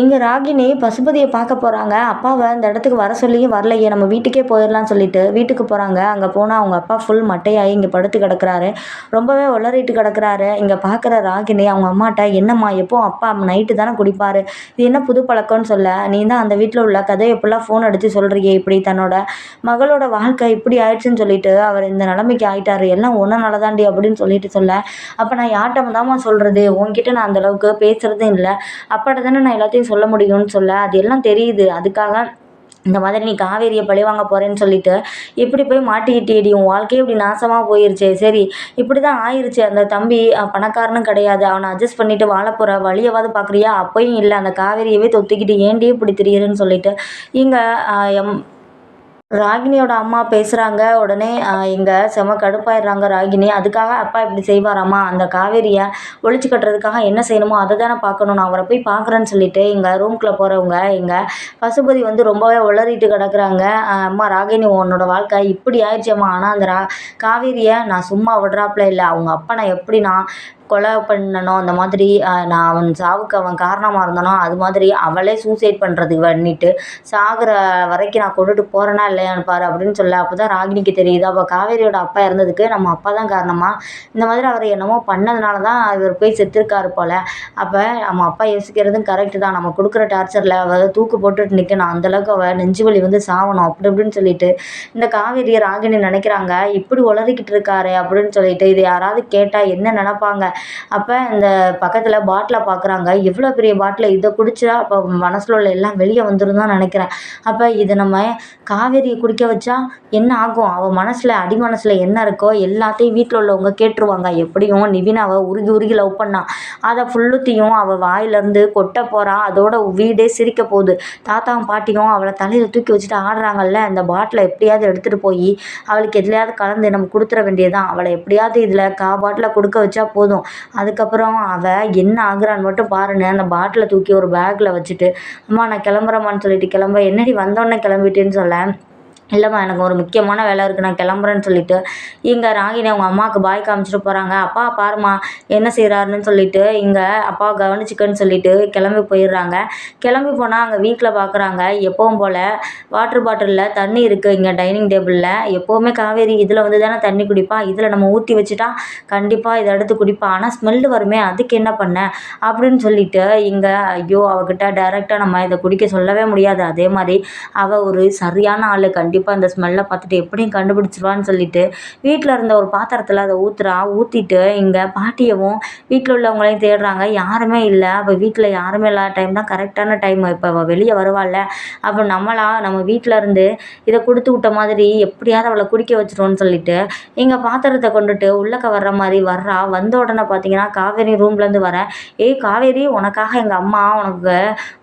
இங்கே ராகினி பசுபதியை பார்க்க போகிறாங்க அப்பாவை அந்த இடத்துக்கு வர சொல்லியும் வரலையே. நம்ம வீட்டுக்கே போயிடலாம்னு சொல்லிட்டு வீட்டுக்கு போகிறாங்க அங்கே போனால் அவங்க அப்பா ஃபுல் மட்டையாகி இங்கே படுத்து கிடக்குறாரு. ரொம்பவே உளறிட்டு கிடக்கிறாரு. இங்கே பார்க்குற ராகினி அவங்க அம்மாட்ட என்னம்மா எப்போ அப்பா நைட்டு தானே குடிப்பார்? இது என்ன புது பழக்கம்னு சொல்ல? நீ தான் அந்த வீட்டில் உள்ள கதையை எப்படிலாம் ஃபோன் அடித்து சொல்கிறியே இப்படி தன்னோட மகளோட வாழ்க்கை இப்படி ஆயிடுச்சுன்னு சொல்லிட்டு அவர் இந்த நிலைமைக்கு ஆயிட்டாரு. எல்லாம் ஒன்றும் நல்லதாண்டி அப்படின்னு சொல்லிட்டு சொல்ல அப்போ நான் யார்கிட்ட தாம்மா சொல்கிறது உன்கிட்ட நான் அந்தளவுக்கு பேசுகிறதும் இல்லை. அப்பாட்ட தானே நான் எல்லாத்தையும் சொல்ல முடியும்னு சொல்ல அது எல்லாம் தெரியுது. அதுக்காக இந்த மாதிரி நீ காவேரியை பழி வாங்க போகிறேன்னு சொல்லிட்டு இப்படி போய் மாட்டிக்கிட்டேடி உன் வாழ்க்கையே இப்படி நாசமாக போயிருச்சே. சரி இப்படி தான் ஆயிருச்சு. அந்த தம்பி பணக்காரனும் கிடையாது. அவனை அட்ஜஸ்ட் பண்ணிட்டு வாழ போகிற வழியவாது பார்க்குறியா அப்பயும் இல்லை. அந்த காவேரியவே தொத்திக்கிட்டு ஏன்டி இப்படி தெரியுதுன்னு சொல்லிட்டு இங்கே எம் ராகினியோட அம்மா பேசுகிறாங்க உடனே இங்கே செம கடுப்பாயிடுறாங்க ராகினி அதுக்காக அப்பா இப்படி செய்வாராம்மா அந்த காவேரியை ஒழிச்சு கட்டுறதுக்காக என்ன செய்யணுமோ அதை தானே பார்க்கணும். நான் அவரை போய் பார்க்குறேன்னு சொல்லிட்டு இங்கே ரூம்குள்ளே போகிறவங்க இங்கே பசுபதி வந்து ரொம்பவே உளறிட்டு கிடக்குறாங்க. அம்மா ராகினி உன்னோட வாழ்க்கை இப்படி ஆயிடுச்சேம்மா. ஆனால் அந்த ரா காவேரியை நான் சும்மா விடுறாப்புல இல்லை. அவங்க அப்பா நான் எப்படி நான் கொலை பண்ணணும் அந்த மாதிரி நான் அவன் சாவுக்கு அவன் காரணமாக இருந்தனோ அது மாதிரி அவளே சூசைட் பண்ணுறதுக்கு பண்ணிட்டு சாகிற வரைக்கும் நான் கொண்டுட்டு போகிறேனா இல்லையான்னு பாரு அப்படின்னு சொல்ல அப்போ தான் ராகினிக்கு தெரியுது. அப்போ காவேரியோட அப்பா இறந்ததுக்கு நம்ம அப்பா தான் காரணமாக இந்த மாதிரி அவர் என்னமோ பண்ணதுனால தான் இவர் போய் செத்துருக்காரு போல். அப்போ நம்ம அப்பா யோசிக்கிறதும் கரெக்டு தான். நம்ம கொடுக்குற டார்ச்சரில் அவள் தூக்கு போட்டுட்டு நிற்கணும் அந்தளவுக்கு அவள் நெஞ்சு வலி வந்து சாவணும். அப்படி இப்படின்னு சொல்லிட்டு இந்த காவேரியை ராகினி நினைக்கிறாங்க. இப்படி உளறிக்கிட்டு இருக்காரு அப்படின்னு சொல்லிட்டு இது யாராவது கேட்டால் என்ன நினப்பாங்க? அப்போ இந்த பக்கத்தில் பாட்டிலை பார்க்குறாங்க எவ்வளோ பெரிய பாட்டில் இதை குடிச்சா அப்போ மனசில் உள்ள எல்லாம் வெளியே வந்துடும் தான் நினைக்கிறேன். அப்போ இதை நம்ம காவேரியை குடிக்க வச்சா என்ன ஆகும்? அவள் மனசில் அடி மனசில் என்ன இருக்கோ? எல்லாத்தையும் வீட்டில் உள்ளவங்க கேட்டுருவாங்க. எப்படியும் நிவினாவை உருகி உருகி லவ் பண்ணான் அதை ஃபுல்லுத்தையும் அவள் வாயிலேருந்து கொட்ட போகிறா அதோட வீடே சிரிக்க போகுது. தாத்தாவும் பாட்டியும் அவளை தலையில் தூக்கி வச்சுட்டு ஆடுறாங்கல்ல? அந்த பாட்டிலை எப்படியாவது எடுத்துகிட்டு போய் அவளுக்கு எதுலையாவது கலந்து நம்ம கொடுத்துட வேண்டியதுதான். அவளை எப்படியாவது இதில் கா பாட்டில் கொடுக்க வச்சா போதும். அதுக்கப்புறம் அவள் என்ன ஆகுறான்னு மட்டும் பாருன்னு அந்த பாட்டிலை தூக்கி ஒரு பேக்கில் வச்சுட்டு அம்மா நான் கிளம்புறேம்மான்னு சொல்லிட்டு கிளம்ப என்னடி வந்தோடனே கிளம்பிட்டேன்னு சொல்ல? இல்லைம்மா எனக்கு ஒரு முக்கியமான வேலை இருக்குது நான் கிளம்புறேன்னு சொல்லிட்டு இங்கே ராகினி அவங்க அம்மாவுக்கு பாய் காமிச்சிட்டு போகிறாங்க அப்பா பாரும்மா என்ன செய்கிறாருன்னு சொல்லிட்டு இங்கே அப்பா கவனிச்சிக்கன்னு சொல்லிட்டு கிளம்பி போயிடுறாங்க. கிளம்பி போனால் அங்கே வீட்டில் பார்க்குறாங்க எப்பவும் போல் வாட்டர் பாட்டிலில் தண்ணி இருக்குது இங்கே டைனிங் டேபிளில் எப்போவுமே காவேரி இதில் வந்து தானே தண்ணி குடிப்பா? இதில் நம்ம ஊற்றி வச்சுட்டா கண்டிப்பாக இதை எடுத்து குடிப்பா. ஆனால் ஸ்மெல்லு வருமே அதுக்கு என்ன பண்ண? அப்படின்னு சொல்லிட்டு இங்கே ஐயோ அவகிட்ட டைரெக்டாக நம்ம இதை குடிக்க சொல்லவே முடியாது. அதே மாதிரி அவள் ஒரு சரியான ஆள். கண்டிப்பாக இந்த ஸ்மெல்லை பார்த்துட்டு எப்படியும் கண்டுபிடிச்சிருவான்னு சொல்லிட்டு வீட்டில் இருந்த ஒரு பாத்திரத்தில் அதை ஊற்றுறா ஊற்றிட்டு இங்கே பாட்டியவும் வீட்டில் உள்ளவங்களையும் தேடுறாங்க. யாருமே இல்லை. அப்போ வீட்டில் யாருமே இல்லாத டைம் தான் கரெக்டான டைம் இப்போ அவள் வெளியே வருவாள்ல. அப்போ நம்மளா நம்ம வீட்டில் இருந்து இதை கொடுத்து விட்ட மாதிரி எப்படியாவது அவளை குடிக்க வச்சிருவோன்னு சொல்லிட்டு இங்கே பாத்திரத்தை கொண்டுட்டு உள்ளக்க வர்ற மாதிரி வர்றா. வந்த உடனே பார்த்தீங்கன்னா காவேரி ரூம்லேருந்து வர ஏய் காவேரி உனக்காக எங்கள் அம்மா உனக்கு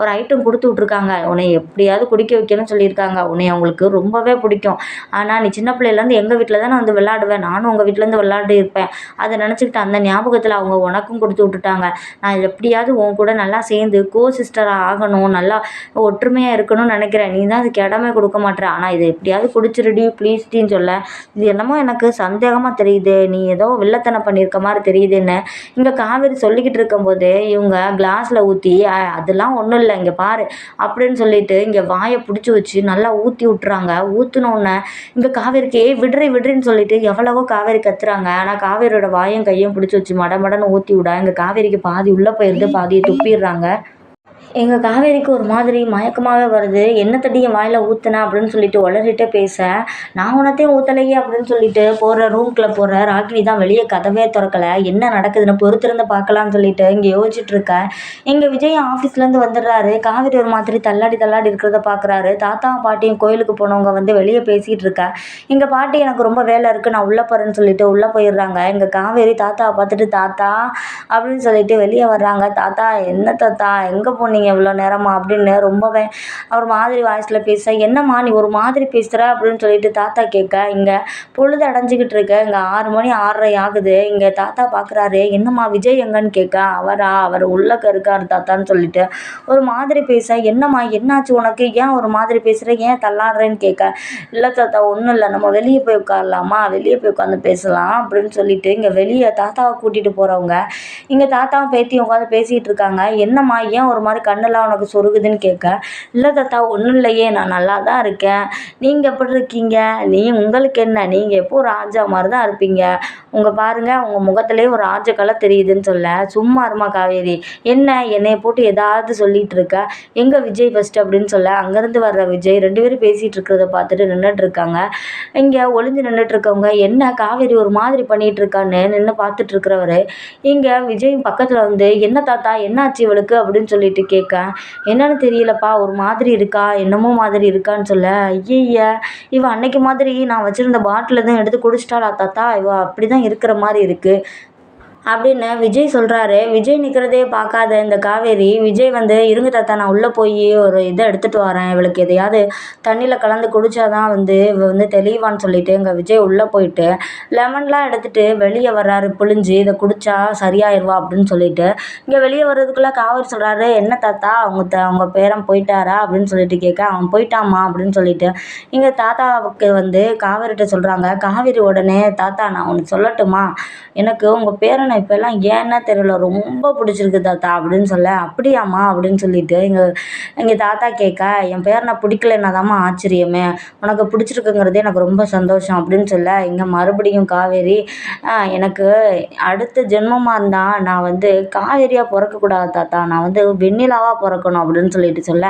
ஒரு ஐட்டம் கொடுத்து விட்ருக்காங்க உன்னை எப்படியாவது குடிக்க வைக்கணும்னு சொல்லியிருக்காங்க. உன்னை அவங்களுக்கு ரொம்ப ரொம்பவே பிடிக்கும். ஆனால் நீ சின்ன பிள்ளையிலேருந்து எங்கள் வீட்டில் தானே வந்து விளாடுவேன் நானும் உங்கள் வீட்டிலேருந்து விளாண்டு இருப்பேன் அதை நினச்சிக்கிட்டு அந்த ஞாபகத்தில் அவங்க உனக்கும் கொடுத்து விட்டுட்டாங்க. நான் எப்படியாவது உன் கூட நல்லா சேர்ந்து கோ சிஸ்டராக ஆகணும். நல்லா ஒற்றுமையாக இருக்கணும்னு நினைக்கிறேன். நீ தான் அதுக்கு இடமே கொடுக்க மாட்டேற ஆனால் இதை எப்படியாவது குடிச்சிருடி ப்ளீஸ்டின்னு சொல்ல. இது என்னமோ எனக்கு சந்தேகமாக தெரியுது. நீ ஏதோ வில்லத்தனம் பண்ணியிருக்க மாதிரி தெரியுதுன்னு. இங்கே காவேரி சொல்லிக்கிட்டு இருக்கும்போது இவங்க கிளாஸில் ஊற்றி அதெல்லாம் ஒன்றும் இல்லை. இங்கே பாரு. அப்படின்னு சொல்லிட்டு இங்கே வாயை பிடிச்சி வச்சு நல்லா ஊற்றி விட்டுறாங்க. ஊற்றுனோன்னே இங்கே காவேரிக்கு ஏய் விடுறி விடுறின்னு சொல்லிட்டு எவ்வளவோ காவேரி கத்துறாங்க. ஆனால் காவேரியோட வாயும் கையும் பிடிச்சி வச்சு மட மடன்னு ஊற்றி விட. இங்கே காவேரிக்கு பாதி உள்ளே போயிருந்து பாதியை துப்பிடுறாங்க. எங்கள் காவேரிக்கு ஒரு மாதிரி மயக்கமாகவே வருது. என்ன தட்டி என் வாயில் ஊற்றுனேன் அப்படின்னு சொல்லிட்டு உளறிட்டே பேச நான் உனத்தையும் ஊற்றலையே அப்படின்னு சொல்லிட்டு போகிற ரூம்குள்ளே போகிற ராகினி தான் வெளியே கதவே திறக்கலை. என்ன நடக்குதுன்னு பொறுத்திருந்து பார்க்கலான்னு சொல்லிட்டு இங்கே யோசிச்சுட்ருக்கேன் இங்கே விஜய் ஆஃபீஸ்லேருந்து வந்துடுறாரு. காவேரி ஒரு மாதிரி தள்ளாடி தள்ளாடி இருக்கிறத பார்க்குறாரு தாத்தா பாட்டியும் கோயிலுக்கு போனவங்க வந்து வெளியே பேசிகிட்டு இருக்கேன் எங்கள் பாட்டி எனக்கு ரொம்ப வேலை இருக்குது நான் உள்ளே போகிறேன்னு சொல்லிட்டு உள்ளே போயிடுறாங்க. எங்கள் காவேரி தாத்தாவை பார்த்துட்டு தாத்தா அப்படின்னு சொல்லிட்டு வெளியே வர்றாங்க. தாத்தா என்ன தாத்தா? எங்கே போனீங்க? நீ எவ்வளோ நேரமா அப்படின்னு ரொம்பவே ஒரு மாதிரி வாய்ஸில் பேச என்னம்மா நீ ஒரு மாதிரி பேசுகிற அப்படின்னு சொல்லிட்டு தாத்தா கேட்க இங்கே பொழுது அடைஞ்சிக்கிட்டு இருக்க. இங்கே ஆறு மணி ஆறரை ஆகுது. இங்கே தாத்தா பார்க்குறாரு என்னம்மா விஜய் எங்கன்னு கேட்க அவரா? அவர் உள்ளக்க இருக்கார் தாத்தான்னு சொல்லிட்டு. ஒரு மாதிரி பேச. என்னம்மா? என்னாச்சு உனக்கு? ஏன் ஒரு மாதிரி பேசுகிற ஏன் தள்ளாடுறேன்னு கேட்க இல்லை தாத்தா ஒன்றும் இல்லை. நம்ம வெளியே போய் உட்காரலாமா? வெளியே போய் உட்காந்து பேசலாம். அப்படின்னு சொல்லிட்டு இங்கே வெளியே தாத்தாவை கூட்டிகிட்டு போகிறவங்க இங்கே தாத்தாவும் பேத்தியும் உட்காந்து பேசிகிட்டு இருக்காங்க. என்னம்மா? ஏன் ஒரு மாதிரி கண்ணெல்லாம் உனக்கு சொருகுதுன்னு கேட்க இல்லை தாத்தா ஒன்றும் இல்லையே நான் நல்லா தான் இருக்கேன். நீங்கள் எப்படி இருக்கீங்க? நீ உங்களுக்கு என்ன? நீங்கள் எப்போ ராஜா மாதிரி தான் இருப்பீங்க. உங்கள் பாருங்கள் உங்கள் முகத்துலேயே ஒரு ராஜ கலை தெரியுதுன்னு சொல்ல சும்மா இருமா காவேரி. என்ன? என்னையை போட்டு ஏதாவது சொல்லிகிட்டு இருக்க? எங்கே விஜய் ஃபஸ்ட்டு அப்படின்னு சொல்ல அங்கேருந்து வர்ற விஜய் ரெண்டு பேரும் பேசிகிட்டு இருக்கிறத பார்த்துட்டு நின்றுட்டு இருக்காங்க. இங்கே ஒளிஞ்சு நின்றுட்டுருக்கவங்க என்ன காவேரி ஒரு மாதிரி பண்ணிகிட்டு இருக்கான்னு? நின்று பார்த்துட்டு இருக்கிறவர். இங்கே விஜய் பக்கத்தில் வந்து என்ன தாத்தா என்னாச்சு இவளுக்கு? அப்படின்னு சொல்லிட்டு கேட்க. என்னன்னு தெரியலப்பா ஒரு மாதிரி இருக்கா? என்னமோ மாதிரி இருக்கான்னு சொல்ல. ஐயய்ய இவ அன்னைக்கு மாதிரி நான் வச்சுருந்த பாட்டில் தான் எடுத்து குடிச்சிட்டாளா தாத்தா? இவ அப்படி தான் இருக்கிற மாதிரி இருக்குது அப்படின்னு விஜய் சொல்கிறாரு விஜய் நிற்கிறதே பார்க்காத இந்த காவேரி விஜய் வந்து இருங்க தாத்தா நான் உள்ளே போய் ஒரு இதை எடுத்துகிட்டு வரேன். இவளுக்கு எதையாவது தண்ணியில் கலந்து குடித்தா தான் வந்து இவ வந்து தெளிவான்னு சொல்லிட்டு இங்கே விஜய் உள்ளே போயிட்டு லெமன்லாம் எடுத்துகிட்டு வெளியே வர்றாரு புழிஞ்சு இதை குடித்தா சரியாயிருவா? அப்படின்னு சொல்லிட்டு இங்கே வெளியே வர்றதுக்குள்ளே காவேரி சொல்கிறாரு என்ன தாத்தா அவங்க த அவங்க பேரன் போயிட்டாரா? அப்படின்னு சொல்லிட்டு கேட்க அவன் போயிட்டாமா அப்படின்னு சொல்லிட்டு இங்கே தாத்தாவுக்கு வந்து காவேரிட்ட சொல்கிறாங்க காவேரி உடனே தாத்தா நான் உனக்கு சொல்லட்டுமா? எனக்கு உங்கள் பேரனை இப்போல்லாம் ஏன்னா தெரியல ரொம்ப பிடிச்சிருக்கு தாத்தா அப்படின்னு சொல்ல அப்படியாம்மா? அப்படின்னு சொல்லிட்டு எங்கள் எங்கள் தாத்தா கேட்க என் பேர் நான் பிடிக்கலன்னா தாம்மா ஆச்சரியமே. உனக்கு பிடிச்சிருக்குங்கிறதே எனக்கு ரொம்ப சந்தோஷம். அப்படின்னு சொல்ல இங்கே மறுபடியும் காவேரி எனக்கு அடுத்த ஜென்மமாக இருந்தால் நான் வந்து காவேரியாக பிறக்கக்கூடாது தாத்தா. நான் வந்து வெண்ணிலாவாக பிறக்கணும். அப்படின்னு சொல்லிட்டு சொல்ல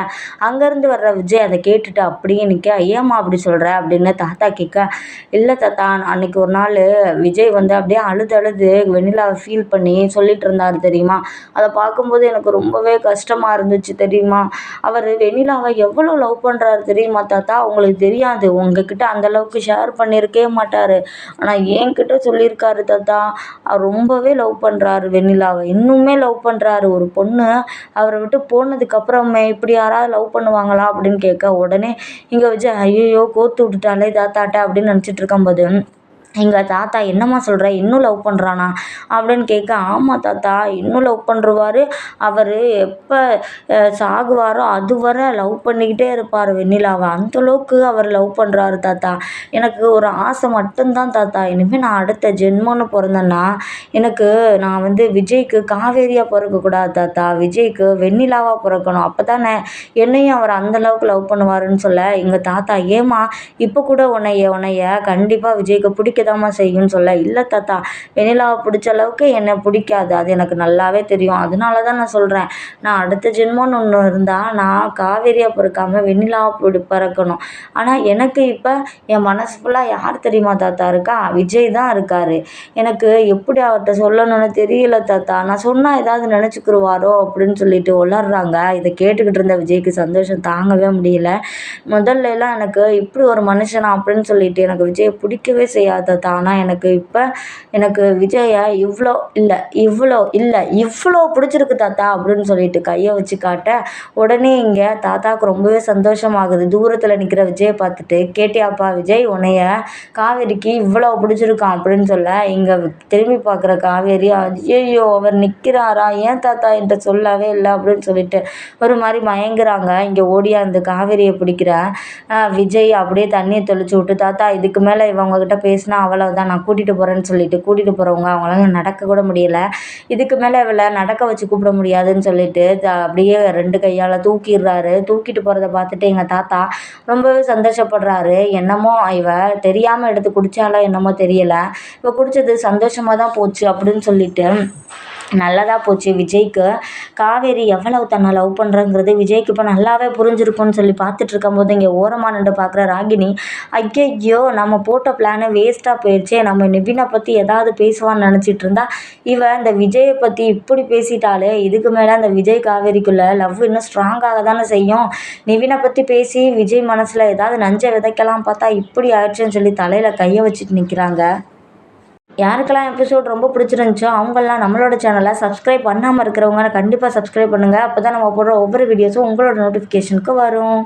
அங்கேருந்து வர்ற விஜய் அதை கேட்டுட்டு அப்படியே நிற்க ஏம்மா அப்படி சொல்கிற அப்படின்னு தாத்தா கேட்க இல்லை தாத்தா அன்னைக்கு ஒரு நாள் விஜய் வந்து அப்படியே அழுது அழுது வெண்ணிலாவை ஃபீல் பண்ணி சொல்லிட்டு இருந்தார் தெரியுமா? அதை பார்க்கும்போது எனக்கு ரொம்பவே கஷ்டமாக இருந்துச்சு தெரியுமா? அவர் வெண்ணிலாவை எவ்வளோ லவ் பண்ணுறாரு தெரியுமா தாத்தா? உங்களுக்கு தெரியாது. உங்ககிட்ட அந்தளவுக்கு ஷேர் பண்ணியிருக்கவே மாட்டார். ஆனால் என்கிட்ட சொல்லியிருக்காரு தாத்தா. அவர் ரொம்பவே லவ் பண்ணுறாரு வெண்ணிலாவை. இன்னுமே லவ் பண்ணுறாரு ஒரு பொண்ணு அவரை விட்டு போனதுக்கப்புறமே இப்படி யாராவது லவ் பண்ணுவாங்களா அப்படின்னு கேட்க உடனே இங்கே வச்சு ஐயோ கோத்து விட்டுட்டாலே தாத்தாட்ட அப்படின்னு நினச்சிட்டு இருக்கும்போது எங்கள் தாத்தா என்னம்மா சொல்கிற இன்னும் லவ் பண்ணுறானா அப்படின்னு கேட்க ஆமாம் தாத்தா இன்னும் லவ் பண்ணுருவாரு அவர் எப்போ சாகுவாரோ அது வரை லவ் பண்ணிக்கிட்டே இருப்பார் வெண்ணிலாவை அந்தளவுக்கு அவர் லவ் பண்ணுறாரு தாத்தா. எனக்கு ஒரு ஆசை மட்டும்தான் தாத்தா. இனிமேல் நான் அடுத்த ஜென்மம்னு பிறந்தேன்னா எனக்கு நான் வந்து விஜய்க்கு காவேரியாக பிறக்கக்கூடாது தாத்தா. விஜய்க்கு வெண்ணிலாவாக பிறக்கணும். அப்போ தானே என்னையும் அவர் அந்தளவுக்கு லவ் பண்ணுவாருன்னு சொல்ல எங்கள் தாத்தா ஏம்மா இப்போ கூட உன்னைய உன்னைய கண்டிப்பாக விஜய்க்கு பிடிக்க தாம்மா செய்யும்னு சொல்ல இல்லை தாத்தா வெண்ணிலாவை பிடிச்ச அளவுக்கு என்னை பிடிக்காது. அது எனக்கு நல்லாவே தெரியும். அதனால தான் நான் சொல்கிறேன் நான் அடுத்த ஜென்மம்னு ஒன்று இருந்தால் நான் காவேரியாக பிறக்காம வெண்ணிலாவை பிடி பிறக்கணும். ஆனால் எனக்கு இப்போ என் மனசு ஃபுல்லாக யார் தெரியுமா தாத்தா இருக்கா? விஜய் தான் இருக்கார். எனக்கு எப்படி அவர்கிட்ட சொல்லணும்னு தெரியல தாத்தா. நான் சொன்னால் ஏதாவது நினச்சிக்கிருவாரோ அப்படின்னு சொல்லிட்டு உளர்றாங்க இதை கேட்டுக்கிட்டு இருந்த விஜய்க்கு சந்தோஷம் தாங்கவே முடியல. முதல்ல எல்லாம் எனக்கு இப்படி ஒரு மனுஷனா? அப்படின்னு சொல்லிட்டு எனக்கு விஜய் பிடிக்கவே செய்யாது. பார்த்தது ஆனால் எனக்கு இப்போ எனக்கு விஜயை இவ்வளோ இல்லை இவ்வளோ இல்லை இவ்வளோ பிடிச்சிருக்கு தாத்தா அப்படின்னு சொல்லிட்டு கையை வச்சு காட்ட உடனே இங்கே தாத்தாவுக்கு ரொம்பவே சந்தோஷமாகுது. தூரத்தில் நிற்கிற விஜயை பார்த்துட்டு கேட்டியாப்பா விஜய் உன்னைய காவேரிக்கு இவ்வளோ பிடிச்சிருக்கான் அப்படின்னு சொல்ல இங்கே திரும்பி பார்க்குற காவேரி ஐயோ அவர் நிற்கிறாரா ஏன் தாத்தா என்கிட்ட சொல்லவே இல்லை? அப்படின்னு சொல்லிட்டு ஒரு மாதிரி மயங்குறாங்க. இங்கே ஓடியா அந்த காவேரியை பிடிக்கிற விஜய் அப்படியே தண்ணியை தெளிச்சு விட்டு தாத்தா இதுக்கு மேலே இவங்ககிட்ட பேசினா அவ்வளவுதான் நான் கூட்டிகிட்டு போகிறேன்னு சொல்லிட்டு கூட்டிகிட்டு போகிறவங்க அவங்களால நடக்க கூட முடியல. இதுக்கு மேலே இவளை நடக்க வச்சு கூப்பிட முடியாதுன்னு சொல்லிட்டு அப்படியே ரெண்டு கையால் தூக்கிடுறாரு. தூக்கிட்டு போகிறத பார்த்துட்டு எங்கள் தாத்தா ரொம்பவே சந்தோஷப்படுறாரு. என்னமோ இவ தெரியாமல் எடுத்து குடித்தாலோ என்னமோ தெரியலை. இப்போ குடித்தது சந்தோஷமாக தான் போச்சு அப்படின்னு சொல்லிட்டு நல்லதாக போச்சு விஜய்க்கு. காவேரி எவ்வளவு தன்னை லவ் பண்ணுறங்கிறது விஜய்க்கு இப்போ நல்லாவே புரிஞ்சிருக்கும்னு சொல்லி பார்த்துட்டு இருக்கும்போது இங்கே ஓரமாக நின்று பார்க்குற ராகினி ஐயையோ நம்ம போட்ட பிளானு வேஸ்ட்டாக போயிடுச்சே நம்ம நிவினை பற்றி ஏதாவது பேசுவான்னு நினச்சிட்டு இருந்தா இவ இந்த விஜயை பற்றி இப்படி பேசிட்டாலே இதுக்கு மேலே அந்த விஜய் காவேரிக்குள்ளே லவ் இன்னும் ஸ்ட்ராங்காக தானே செய்யும். நிவினை பற்றி பேசி விஜய் மனசில் ஏதாவது நஞ்சை விதைக்கலாம் பார்த்தா இப்படி ஆயிடுச்சுன்னு சொல்லி தலையில் கையை வச்சுட்டு நிற்கிறாங்க யாருக்கெல்லாம் எபிசோட் ரொம்ப பிடிச்சிருந்துச்சோ அவங்கெல்லாம் நம்மளோட சேனலை சப்ஸ்கிரைப் பண்ணாமல் இருக்கிறவங்க கண்டிப்பாக சப்ஸ்கிரைப் பண்ணுங்கள் அப்போ தான் நம்ம போடுற ஒவ்வொரு வீடியோஸும் உங்களோட நோட்டிஃபிகேஷனுக்கு வரும்.